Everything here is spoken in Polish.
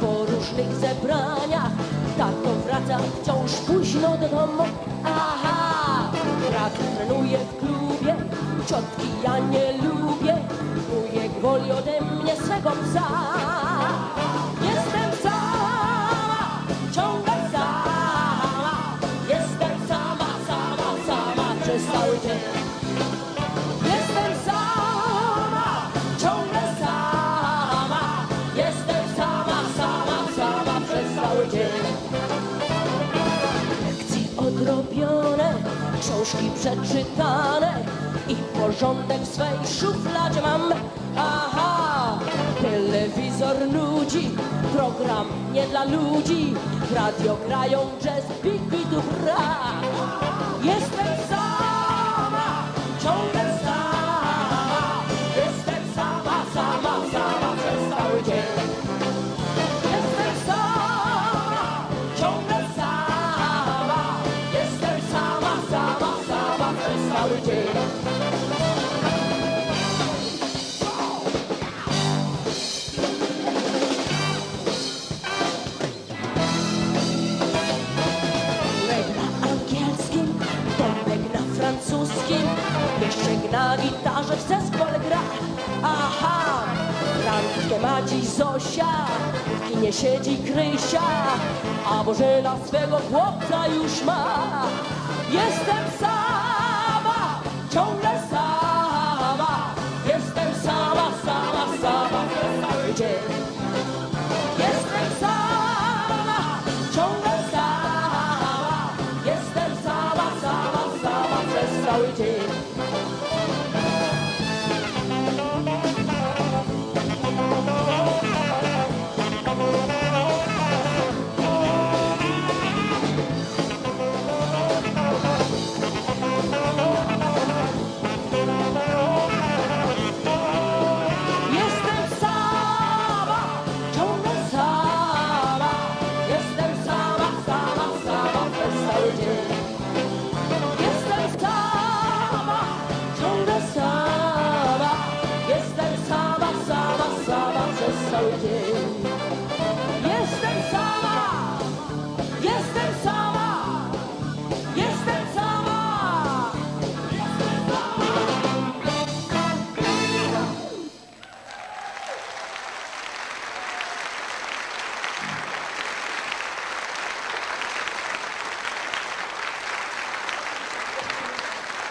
po różnych zebraniach. Tato wraca wciąż późno do domu. Aha! Brat trenuje w klubie, ciotki ja nie lubię. Wujek woli ode mnie swego psa. Książki przeczytane i porządek w swej szufladzie mam. Aha, telewizor nudzi, program nie dla ludzi. Radio grają jazz, bitu na gitarze w zespole gra. Aha, randkę ma dziś Zosia W kinie siedzi Krysia A Bożena swego chłopca już ma. Jestem